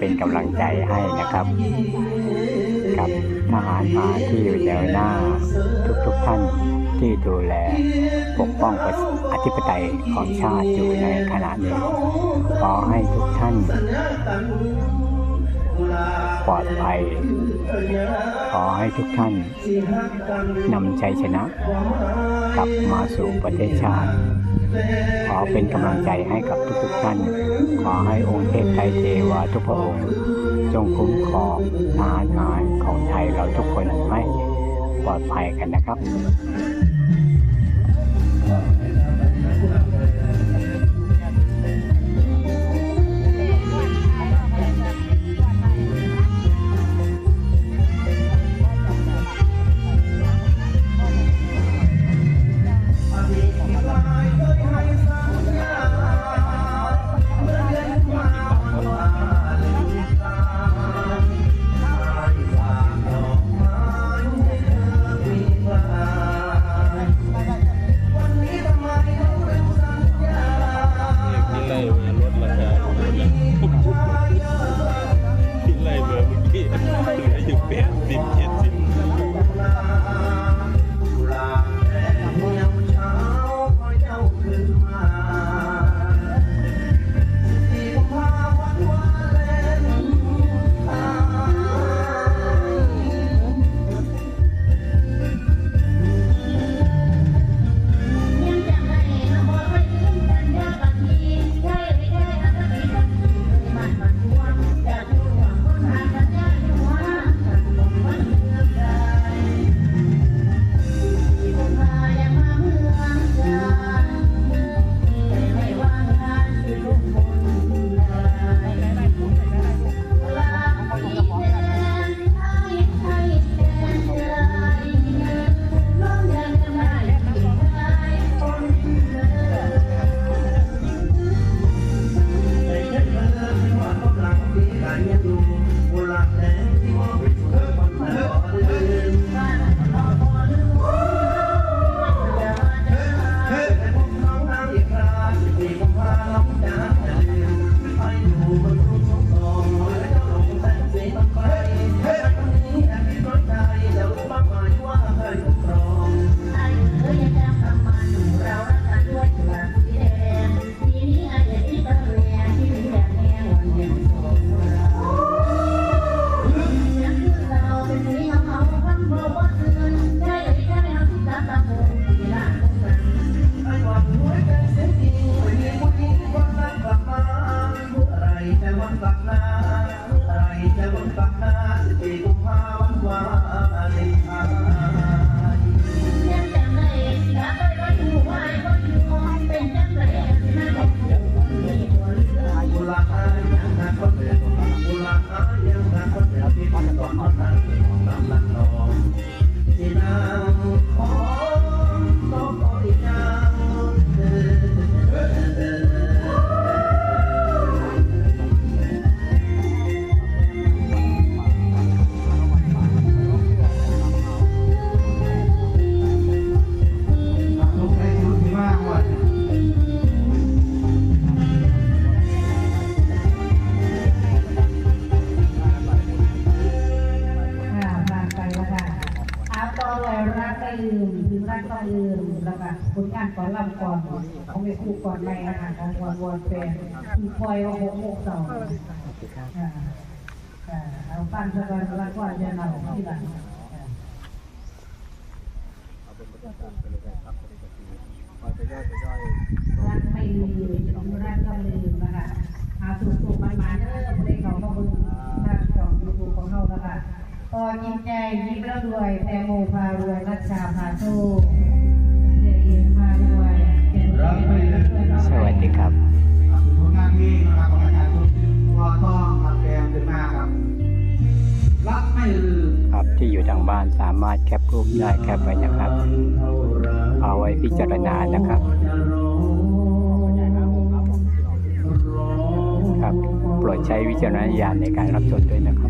เป็นกำลังใจให้นะครับ กับทหารมาที่อยู่แนวหน้า ทุกๆท่านที่ดูแลปกป้องประอธิปไตยของชาติอยู่ในขณะนี้ขอให้ทุกท่านปลอดภัย ขอให้ทุกท่านนำชัยชนะ กลับมาสู่ประเทศชาติ ขอเป็นกำลังใจให้กับทุกๆท่าน ขอให้องค์เทพไทยเทวาทุกพระองค์ จงคุ้มครองทหารงานของไทยเราทุกคนให้ปลอดภัยกันนะครับ ยั ก่อนเขาไม่คู่ก่อนไม่นะคะการวนวันแฟนคือคอยว่าหกหกสองเอาฟันสบายแล้วก็จะนำที่หลังรักไม่ลืมรักต้องลืมนะคะหาถูกถูกมันมาเด้อเพลงของพระบุญทางสองยูทูบของเรานะคะตอนยิ้มใจยิ้มแล้วรวยแตงโมพารวยรัชชาพาโชคางบ้านสามารถแคปรูปได้แคปไว้นะครับ เอาไว้พิจารณานะครับครับโปรดใช้วิจารณญาณในการรับชมด้วยนะครับ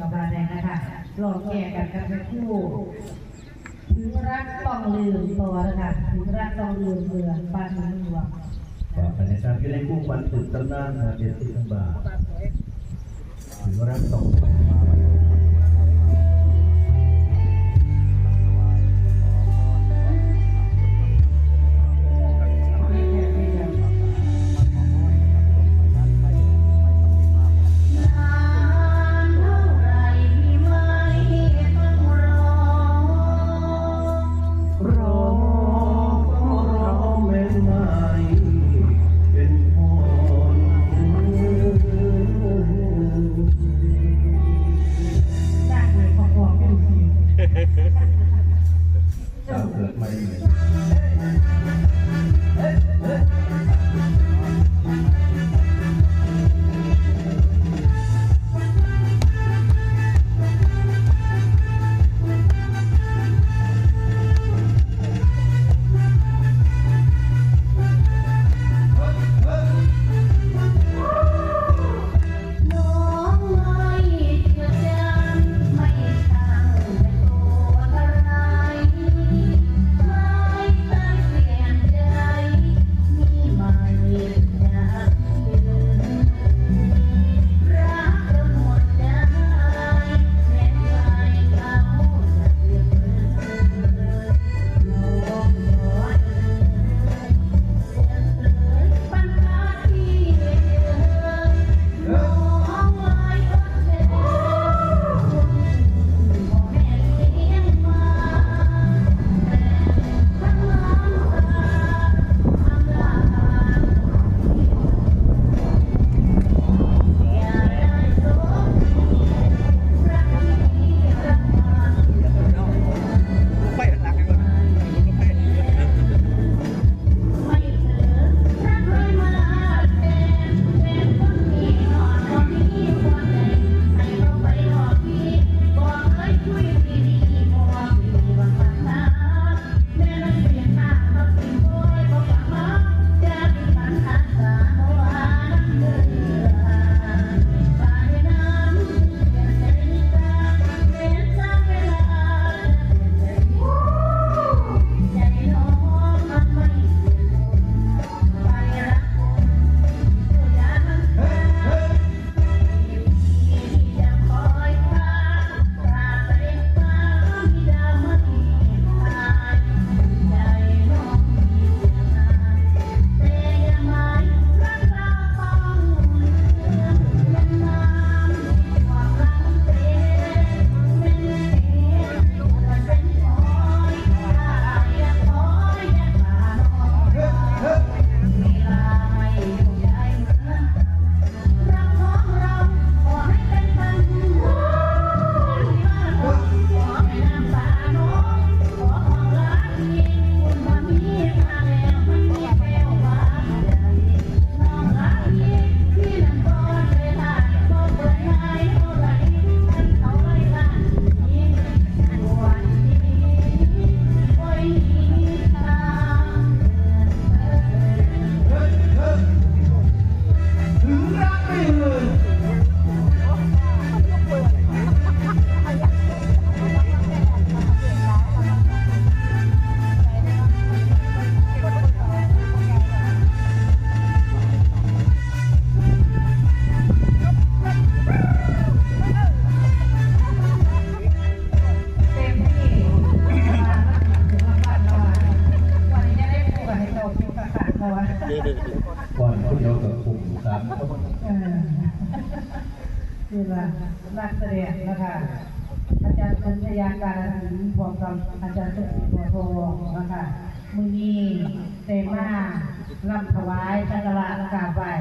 กับราแดงนะคะหลอกแก่กันกันทั้งคู่ถึงรักต้องลืมตัวนะคะถึงรักต้องลืมเมืองบ้านเมืองหลวงต่อไปนะครับก็ได้คู่ขวัญสุดตำนานนะเดียดที่ตำบาถึงรักต้อง ก่อนผู้เดียวกับกลุ่มสามคนเออคือว่านักแสดงนะคะอาจารย์สัญญาการศิลป์พร้อมกับอาจารย์สุขิบัวทองนะคะมือนี้เตมาลำถวายสักการะกราบไหว้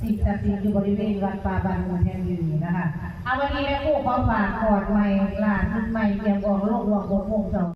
สิ่งศักดิ์สิทธิ์อยู่บริเวณวัดป่าบางมูลแห่งนี้นะคะเอาวันนี้แม่ครู่ขอฝากกอดใหม่ลาขึ้นใหม่เตรียมออกโลกรวงบกมงเจ้า